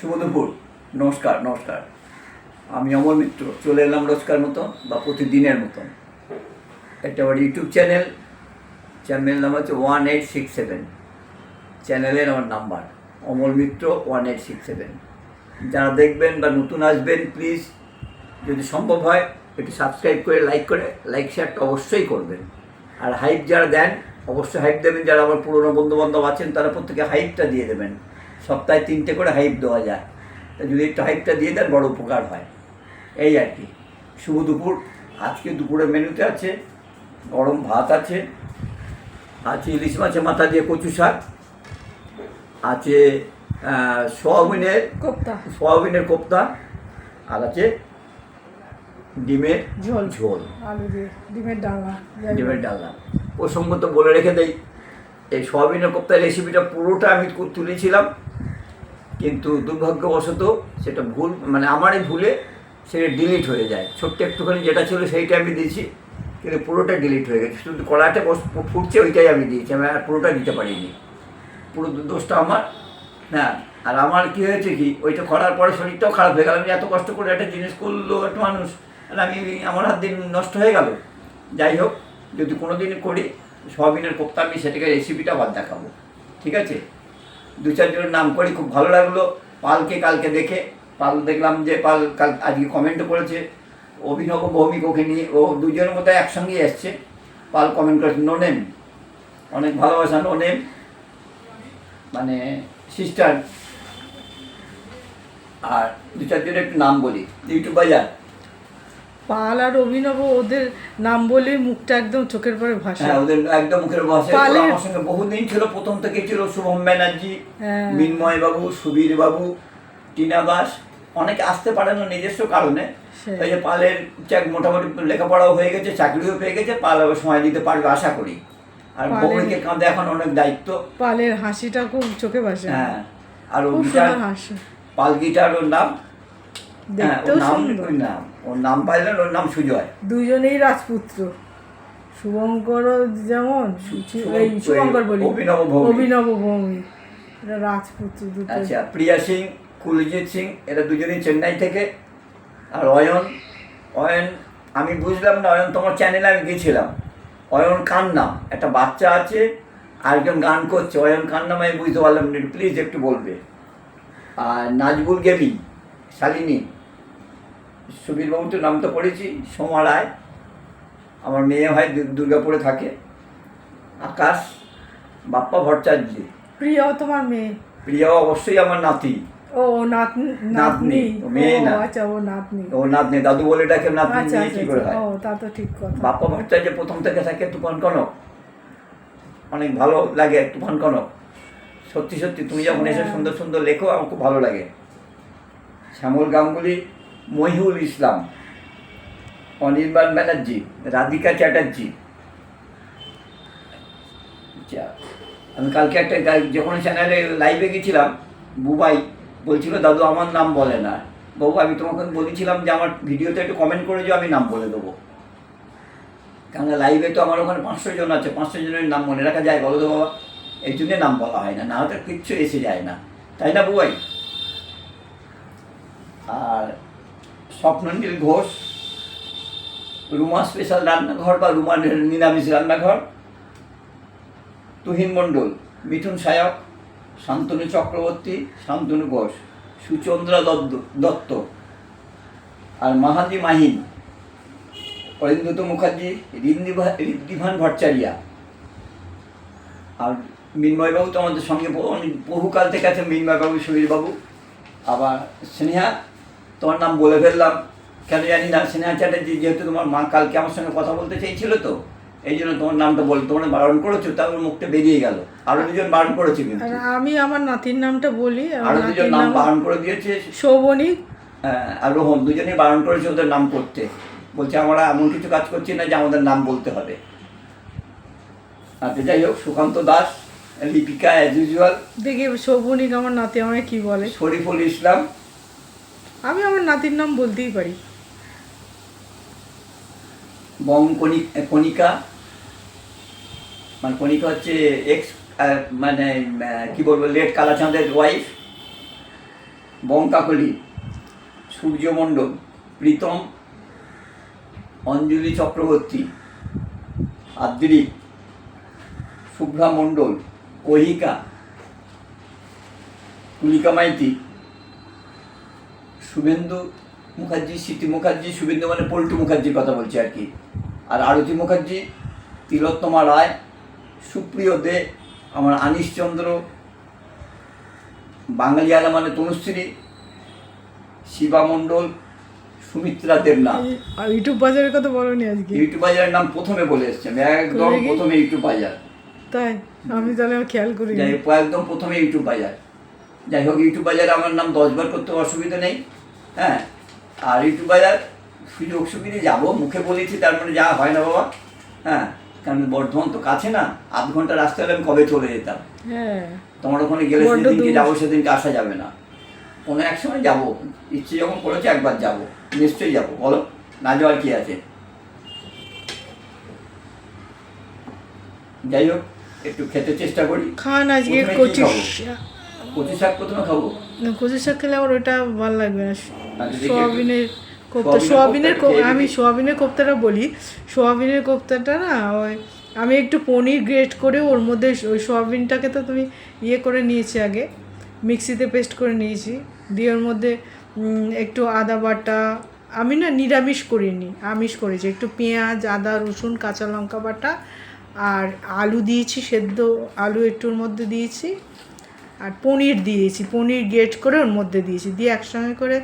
শুভ নমস্কার নমস্কার। আমি অমর মিত্র, চলে এলাম রোজকার মতো বা প্রতিদিনের মতন একটা আমার ইউটিউব চ্যানেল চ্যানেল নাম হচ্ছে ওয়ান এইট সিক্স সেভেন। চ্যানেলের আমার number, Amal Mitra one eight six seven. যারা দেখবেন বা নতুন আসবেন, প্লিজ, যদি সম্ভব হয়, একটু সাবস্ক্রাইব করে, লাইক করে, লাইক শেয়ারটা অবশ্যই করবেন। আর হাইপ যারা দেন, অবশ্যই হাইপ দেবেন। যারা আমার পুরনো বন্ধু বান্ধব আছেন, তারা প্রত্যেকে হাইপটা দিয়ে দেবেন। সপ্তাহে তিনটে করে হাইপ দেওয়া যায়। তা যদি একটু হাইপটা দিয়ে দেন বড় উপকার হয়। এই আর কি। শুভ দুপুর। আজকে দুপুরের মেনুতে আছে গরম ভাত আছে আছে ইলিশ মাছের মাথা দিয়ে কচু শাক আছে সোয়াবিনের কোপ্তা। সোয়াবিনের কোপ্তা আর আছে ডিমের ঝোল। ঝোল। আলু দিয়ে ডিমের ডালনা। যাই হোক। ডিমের ডালনা। প্রসঙ্গত বলে রেখে দেই এই সোয়াবিনের কোপ্তার রেসিপিটা পুরোটা আমি তুলেছিলাম। কিন্তু দুর্ভাগ্যবশত সেটা ভুল মানে আমারই ভুলে সেটা ডিলিট হয়ে যায়। ছোট্ট একটুখানি যেটা ছিল সেইটা আমি দিয়েছি, কিন্তু পুরোটা ডিলিট হয়ে গেছে। শুধু কড়াতে ফুটছে ওইটাই আমি দিয়েছি, আমি আর পুরোটা দিতে পারিনি। পুরো দোষটা আমার হ্যাঁ আর আমার কী হয়েছে কি, ওইটা করার পরে শরীরটাও খারাপ হয়ে গেল। আমি এত কষ্ট করে একটা জিনিস করল একটা মানুষ আর আমি, আমার হাত দিন নষ্ট হয়ে গেল। যাই হোক, যদি কোনো দিন করি, সয়াবিনের কোপ্তা আমি সেটাকে রেসিপিটা আবার দেখাবো। ঠিক আছে? দু চারজনের নাম করি, খুব ভালো লাগল। পালকে কালকে দেখে, পাল দেখলাম যে পাল কাল আজকে কমেন্টও করেছে, অভিনব ভৌমিক ওকে নিয়ে, ও দুজনের মধ্যে একসঙ্গেই এসছে। পাল কমেন্ট করেছে নো নেম অনেক ভালোবাসা নো নেম মানে সিস্টার আর দু চারজনের একটু নাম বলি, ইউটিউব বাজার। পাল আর অভিনব ওদের নাম বলেই মুখটা একদম চোখের পরে ভাসে। হ্যাঁ ওদের একদম মুখের পালের- আমার সঙ্গে বহুদিন ছিল। প্রথম থেকে ছিল শুভম ব্যানার্জি হ্যাঁ। মিন্ময় বাবু সুবীর বাবু টিনা দাস। অনেকে আসতে পারে না নিজস্ব কারণে। এই যে পালের চাক মোটামুটি লেখাপড়াও হয়ে গেছে চাকরিও পেয়ে গেছে। পাল আবার সময় দিতে পারবে আশা করি। আর বউকে কাঁধে এখন অনেক দায়িত্ব। পালের হাসিটা খুব চোখে ভাসে। হ্যাঁ। আর ও খুব গিটার পাল গিটার ওর নাম। দেখতেও নাম সুন্দর। নাম ওর নাম পাইলেন ওর নাম সুজয়। দুজনেই রাজপুত্র। শুভঙ্কর যেমন শুভঙ্কর- বলি। অভিনব ভৌমিক। অভিনব ভৌমি এরা রাজপুত্র দুটো। আচ্ছা প্রিয়া সিং কুলজিৎ সিং এরা দুজনেই চেন্নাই থেকে। আর অয়ন অয়ন আমি বুঝলাম না অয়ন তোমার চ্যানেলে আমি গেছিলাম। অয়ন কার নাম? একটা বাচ্চা আছে আরেকজন গান করছে। অয়ন কার নাম আমি বুঝতে পারলাম না প্লিজ একটু বলবে। আর নাজবুল গেমি শালিনী। সুবীরবাবু তো নাম তো পড়েছি সোমা রায় আমার মেয়ে হয় দুর্গাপুরে থাকে। আকাশ বাপ্পা ভট্টাচার্য প্রিয়াও তোমার মেয়ে? প্রিয়াও অবশ্যই আমার নাতি। ও নাতনি। নাতনি, মেয়ে না। আচ্ছা ও নাতনি। ও নাতনি দাদু বলে ডাকে নাতনি আচ্ছা নিয়ে আচ্ছা কি করে আচ্ছা। হয়? ও তা তো ঠিক কথা। বাপ্পা ভট্টাচার্য প্রথম থেকে থাকে তুফান কনক। অনেক ভালো লাগে তুফান কনক। সত্যি সত্যি তুমি যখন এসে হ্যাঁ। সুন্দর সুন্দর লেখো আমার খুব ভালো লাগে। শ্যামল গাঙ্গুলি মহিউল ইসলাম, অনির্বাণ ব্যানার্জি, রাধিকা চ্যাটার্জি। আচ্ছা আমি কালকে একটা যখন চ্যানেলে লাইভে গেছিলাম, বুবাই বলছিল, দাদু, আমার নাম বলে না। বাবু, আমি তোমাকে বলেছিলাম যে আমার ভিডিওতে একটু কমেন্ট করে যে আমি নাম বলে দেবো। কেননা লাইভে তো আমার ওখানে পাঁচশো জন আছে, পাঁচশো জনের নাম মনে রাখা যায়, বলো তো বাবা। এই জন্যে নাম বলা হয় না না হলে কিচ্ছু এসে যায় না। তাই না, বুবাই? আর স্বপ্ননীল ঘোষ, রুমা স্পেশাল রান্নাঘর বা রুমা নিরামিষ রান্নাঘর, তুহিন মণ্ডল, মিঠুন সায়ক, শান্তনু চক্রবর্তী, শান্তনু ঘোষ, সুচন্দ্রা দত্ত দত্ত আর মাহাদি মাহিন, অরিন্দত মুখার্জি ঋদ্ধিভান ভট্টাচারিয়া। আর মিন্ময়বাবু তো আমাদের সঙ্গে বহুকাল থেকে আছে মিন্ময়বাবু, সুবীরবাবু, আবার স্নেহা তোমার নাম বলে ফেললাম। কেন জানি না স্নেহা চ্যাটার্জি যেহেতু তোমার মা কালকে আমার সঙ্গে কথা বলতে চেয়েছিল তো এই জন্য তোমার নামটা বল তোমরা বারণ করেছ তারপর মুখটা বেরিয়ে গেল। আরও দুজন বারণ করেছে কিন্তু। আমি আমার নাতির নামটা বলি আরও দুজন নাম বারণ করে দিয়েছে। শোভনী। হ্যাঁ, আর রোহন দুজনেই বারণ করেছে ওদের নাম করতে। বলছে আমরা এমন কিছু কাজ করছি না যে আমাদের নাম বলতে হবে। আচ্ছা যাই হোক সুকান্ত দাস লিপিকা অ্যাজ ইউজুয়াল দেখি শোভনিক আমার নাতি আমায় কি বলে। শরীফুল ইসলাম। আমি আমার নাতির নাম বলতেই পারি। বং কণি- কণিকা মানে কণিকা হচ্ছে এক্স মানে কি বলব লেট কালাচাঁদের ওয়াইফ বঙ্কাকলি সূর্যমণ্ডল প্রীতম, অঞ্জলি চক্রবর্তী, আদ্রিক, শুভ্রা মণ্ডল, কহিকা তুলিকা মাইতি শুভেন্দু মুখার্জি স্মৃতি মুখার্জি শুভেন্দু মানে পল্টু মুখার্জির কথা বলছি আর কি। আর আরতি মুখার্জি তিলোত্তমা রায় সুপ্রিয় দে আমার আনিশচন্দ্র আলা মানে তনুশ্রী শিবা মণ্ডল সুমিত্রা দেবনাথ। ইউটিউব বাজারের কথা বলনি আজকে? ইউটিউব বাজারের নাম প্রথমে বলে এসছে। আমি একদম প্রথমে ইউটিউব বাজার। তাই? আমি তাহলে খেয়াল করি যাই একদম প্রথমে ইউটিউব বাজার। যাই হোক ইউটিউব বাজারে আমার নাম দশবার করতে অসুবিধা নেই। হ্যাঁ আর ইউটিউব বাজার সুযোগ সুবিধে যাব মুখে বলেছি তার মানে যা হয় না বাবা। হ্যাঁ কারণ বর্ধমান তো কাছে না আধ ঘণ্টা রাস্তা হলে আমি কবে চলে যেতাম। হ্যাঁ। তোমার ওখানে গেলে সেদিনকে যাব সেদিনকে আসা যাবে না। কোনো এক সময় যাব ইচ্ছে যখন করেছে একবার যাব নিশ্চয়ই যাব বলো না যাওয়ার কি আছে? যাই হোক একটু খেতে চেষ্টা করি। খান আজকে কচি শাক। প্রথমে খাব? কচি শাক খেলে আমার ওটা ভালো লাগবে না। সোয়াবিনের কোপ্তা সোয়াবিনের আমি। সোয়াবিনের কোপ্তাটা বলি সোয়াবিনের কোপ্তাটা না ওই আমি একটু পনির গ্রেট করে ওর মধ্যে ওই সোয়াবিনটাকে তো তুমি ইয়ে করে নিয়েছি আগে মিক্সিতে পেস্ট করে নিয়েছি দিয়ে ওর মধ্যে একটু আদা বাটা আমি না নিরামিষ করিনি আমিষ করেছি একটু পেঁয়াজ আদা রসুন কাঁচা লঙ্কা বাটা আর আলু দিয়েছি সেদ্ধ আলু একটুর মধ্যে দিয়েছি আর পনির দিয়েছি পনির গ্রেট করে ওর মধ্যে দিয়েছি দিয়ে একসঙ্গে করে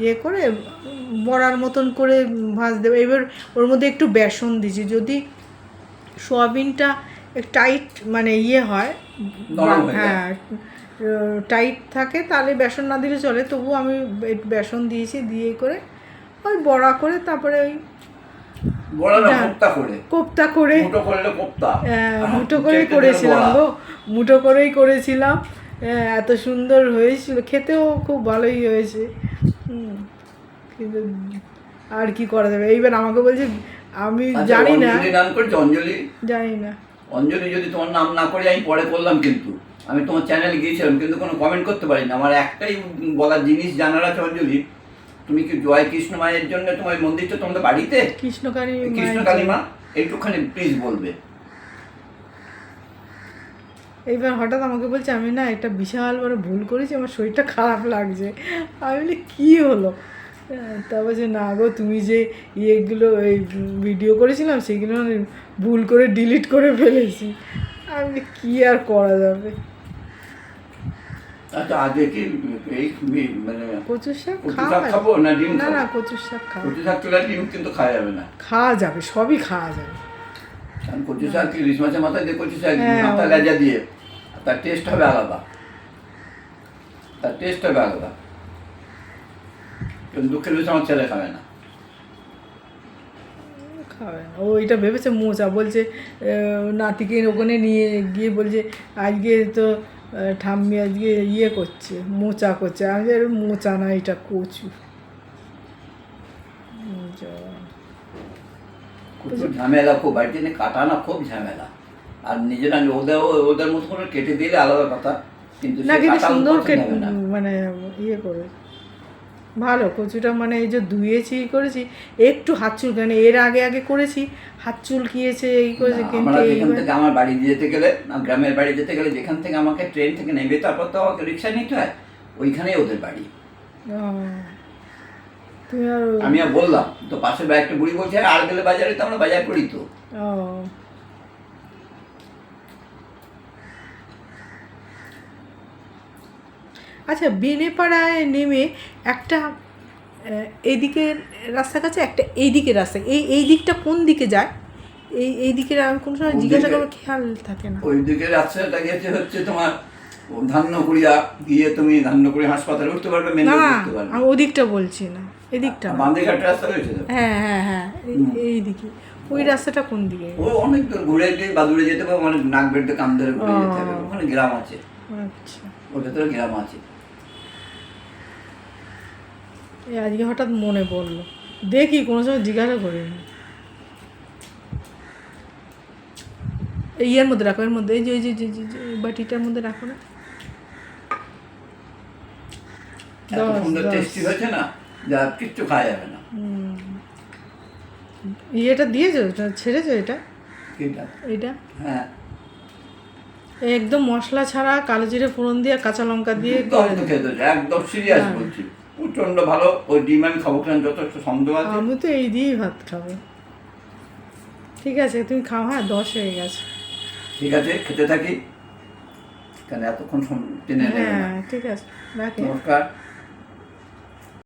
ইয়ে করে বড়ার মতন করে ভাজ দেবে। এবার ওর মধ্যে একটু বেসন দিয়েছি যদি সোয়াবিনটা টাইট মানে ইয়ে হয় হয়ে। হ্যাঁ টাইট থাকে তাহলে বেসন না দিলে চলে। তবু আমি একটু বেসন দিয়েছি দিয়ে করে ওই বড়া করে তারপরে ওই বড় কোপ্তা করে। কোপ্তা করে। মুটো কোপ্তা। হ্যাঁ, করেছিলাম গো। মুঠো করেই করেছিলাম। হ্যাঁ, এত সুন্দর হয়েছিল। খেতেও খুব ভালোই হয়েছে। কিন্তু আর কি করা যাবে? এইবার আমাকে বলছে আমি আচ্ছা, জানি না। অঞ্জলি নাম করেছে অঞ্জলি? জানি না। অঞ্জলি যদি তোমার নাম না করে আমি পরে করলাম কিন্তু। আমি তোমার চ্যানেলে গিয়েছিলাম কিন্তু কোনো কমেন্ট করতে পারি না আমার একটাই বলার জিনিস জানার আছে অঞ্জলি। তুমি কি জয় কৃষ্ণ মায়ের জন্য তোমার মন্দিরটা তোমাদের বাড়িতে? কৃষ্ণকালী কৃষ্ণ মায়ের- কালী মা একটুখানি প্লিজ বলবে। এইবার হঠাৎ আমাকে বলছে আমি না একটা বিশাল বড় ভুল করেছি আমার শরীরটা খারাপ লাগছে। আমি বলি কী হলো? হ্যাঁ, তা বলছে না গো তুমি যে ইয়েগুলো এই ভিডিও করেছিলাম সেগুলো ভুল করে ডিলিট করে ফেলেছি। আমি কী আর করা যাবে? কি এই মানে কচুর শাক খাব না ডিম না না কচুর শাক ডিম কিন্তু খাওয়া যাবে না। খাওয়া যাবে সবই খাওয়া যাবে। কারণ কচু শাক ইলিশ মাছের মাথায় দিয়ে কচু শাক মাথা লেজা দিয়ে। তার টেস্ট হবে আলাদা। তার টেস্ট হবে আলাদা। কিন্তু দুঃখের বিষয় আমার ছেলে খাবে না। ও এটা ভেবেছে মোচা বলছে নাতিকে ওখানে নিয়ে গিয়ে বলছে আজকে তো ঠাম্মি আজকে ইয়ে করছে মোচা করছে। আমি মোচা না এটা কচু। প্রচুর ঝামেলা খুব বাড়িতে এনে কাটানো খুব ঝামেলা। আর নিজেরা ওদের ওদের মতো করে কেটে দিলে আলাদা কথা কিন্তু না কিন্তু সুন্দর। মানে ইয়ে করে ভালো কচুটা মানে এই যে ধুয়েছি ই করেছি একটু হাত চুলকানি এর আগে আগে করেছি হাত চুলকিয়েছে এই করেছে কিন্তু আমরা যেখান থেকে আমার বাড়ি যেতে গেলে গ্রামের বাড়ি যেতে গেলে যেখান থেকে আমাকে ট্রেন থেকে নেবে তারপর তো আমাকে রিক্সা নিতে হয় ওইখানেই ওদের বাড়ি। আমি বললাম তো পাশের একটা বুড়ি বলছে আর গেলে বাজারে তো আমরা বাজার করি তো। আচ্ছা বেনেপাড়ায় নেমে একটা এইদিকে রাস্তা কাছে একটা এইদিকে রাস্তা এই এই দিকটা কোন দিকে যায়? এই এই দিকে আমি কোনো সময় জিজ্ঞাসা? করব খেয়াল থাকে না। ওই দিকে রাস্তাটা গেছে হচ্ছে তোমার ধান্যকুড়িয়া গিয়ে তুমি ধান্যকুড়ি হাসপাতালে উঠতে পারবে মেন উঠতে পারবে। আমি ওদিকটা বলছি না এদিকটা রাস্তা রয়েছে হ্যাঁ হ্যাঁ হ্যাঁ এই- এই দিকে। ওই রাস্তাটা কোন দিকে? ও অনেক দূর ঘুরে গিয়ে বাদুড়ে যেতে পারবে অনেক নাক কান ধরে ঘুরে যেতে হবে। ওখানে গ্রাম আছে। আচ্ছা। ওর ভেতরে গ্রাম আছে। এই আজকে হঠাৎ মনে পড়ল। দেখি কোনো সময় জিজ্ঞাসা করিনি ইয়ের মধ্যে রাখো এর মধ্যে এই যে এই যে বাটিটার মধ্যে রাখো না। এত সুন্দর টেস্টি হয়েছে না যা কিচ্ছু খাওয়া যাবে না। ইয়েটা দিয়েছ? এটা ছেড়েছো এটা? এটা হ্যাঁ। একদম মশলা ছাড়া কালো জিরে ফোড়ন দিয়ে কাঁচা লঙ্কা দিয়ে একদম সিরিয়াস হ্যাঁ। বলছি। প্রচণ্ড ভালো ওই ডিম আমি খাব কেন যথেষ্ট সন্দেহ আছে। আমি তো এই দিয়েই ভাত খাব। ঠিক আছে তুমি খাও হ্যাঁ দশ হয়ে গেছে। ঠিক আছে খেতে থাকি। কেন এতক্ষণ টেনে হ্যাঁ ঠিক আছে রাখি। নমস্কার।